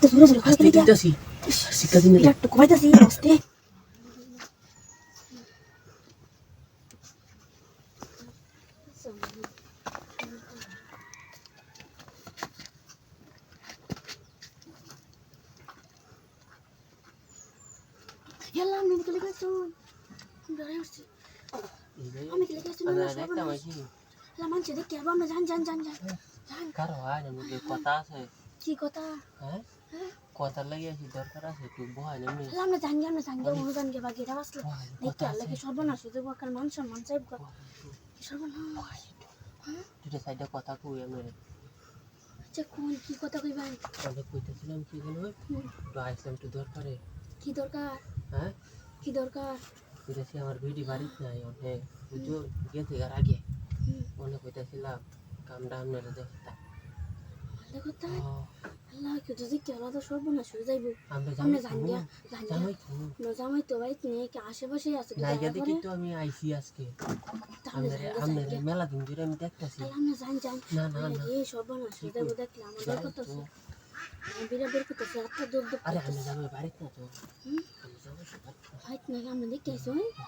তো জোরে জোরে আস্তে কইতে দিতেছি শিক্ষা দিন একটু কইতাছি আস্তে ইয়াল্লা আমি মিকে লেগেছি ডরে উঠছি আমি কি লেগেছি না দেখতাম কি লা মানছে দেখতে আবার আমরা জান জান জান জান জান কারও হয় না মুখে কথা আছে কি কথা হ্যাঁ কথা লাগে দরকার আছে? আমরা জান জান জান জান অনুদান কে বাকি এটা বাসলা দেখতে আল্লাহ কি সর্বনাশ হয়ে যাব কার মান সম্মান চাইব সর্বনাশ? তুই। সাইডে কথা কই আমি আচ্ছা কোন কি কথা কই ভাই? অনেক কইতেছিলাম কি তো আইসলাম তো দরকারে। কি দরকার? হ্যাঁ? কি দরকার? কইতেছি আমার ভিডি বাড়িতে নাই অনেক। বুঝো গেছে আর আগে। অনেক কইতেছিলাম কামটা আপনারা দেখতা দেখো তাই আল্লাহ কি তো দেখতে তো সর্বনাশ হয়ে যাইব। আমরা আমরা জানি জান গিয়া জান গিয়া জামাই তো ভাই কি আশেপাশেই আছে নাইগা দেখি তো আমি আইছি আজকে। মেলা দিন ধরে আমি দেখতাছি। আমরা জান জান। না না না। এই সর্বনাশ হয়ে যাব দেখলে আমার। বিরা বের আরে আমি বাড়িতে না তো। আমি না। দেখতে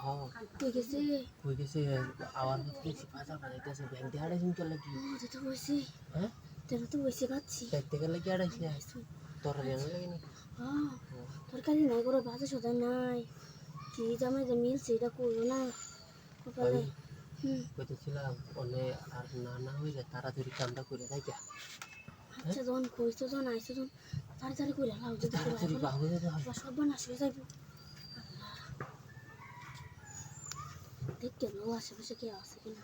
হ্যাঁ কই গেছে? কই গেছে? আবার দেখছি বাজার বাজাইতেছে ব্যাংক দিয়ে আড়াইশো চলে লাগি। ও তো তো হ্যাঁ? তেরা তো বসে পাচ্ছি ব্যাংক থেকে লাগি আড়াইশো তোর জানা লাগে না হ্যাঁ তরকারি নাই করে ভাজা সোজা নাই কি জামাই যে মিলছে এটা করব না কপালে কইতেছিলাম অনেক আর না না হইলে তাড়াতাড়ি কামটা করে দেয় যা আচ্ছা যখন কইছো যখন আইসো যখন তাড়াতাড়ি করে লাও যদি তাড়াতাড়ি না, বাহু হয় আবার সর্বনাশ হয়ে যাইব দেখতে লো আশেপাশে কে আছে কিনা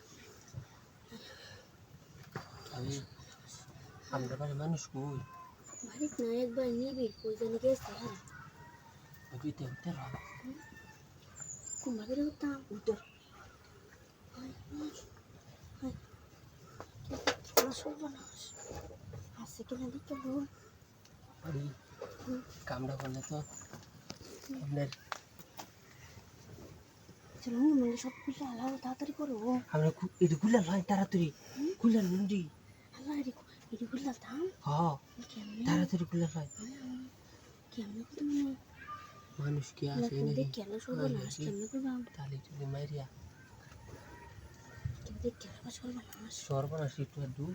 আমি আমরা বাড়ি মানুষ কই? বাড়িত না একবার নিবি কই জানি গেছে উঠতে উঠতাম উঠতে হায়, হায়। কি বড় সর্বনাশ আছে কিনা দেখতে লো বাড়ি কামটা করলে তো আপনার চলো মানে সব কিছু আলাদা তাড়াতাড়ি করো। আমরা এটা খুলে লয় তাড়াতাড়ি। খুলে আল্লাহ খুললাম থাম হ কেমনে তাড়াতাড়ি খুলে লয় কেমনে তুমি মানুষ কি আছে দেখে আলো সর্বনাশ কেমনে করবাম তাহলে তুমি মাইরিয়া কেমনে দেখে আলো সর্বনাশ সর্বনাশ একটু দু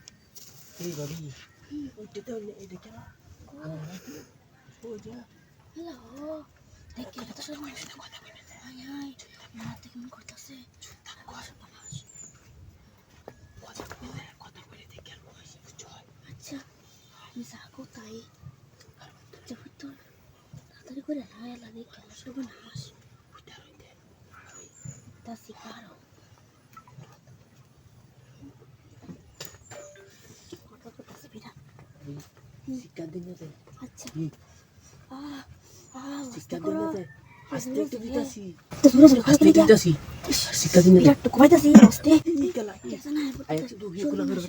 এই বাড়ি ওইটা তো এটা কেন সোজা হ্যালো দেখে আলো তো সর্বনাশ কথা বলে হাই হাই মার থেকে মন করতেছে কথা বলে কথা বলে দেখে আর বয়স কিছু হয় আচ্ছা আমি যাকো তাই যাব তো তাড়াতাড়ি করে আল্লাহ দেখে ওইটা রইতে তা বিরাট শিক্ষা দিন আচ্ছা শিক্ষা দিন আস্তে একটু দিতাছি আস্তে দিতাছি শিক্ষা দিন তো কইতাছি আস্তে আয়া তো দুই গুলো করে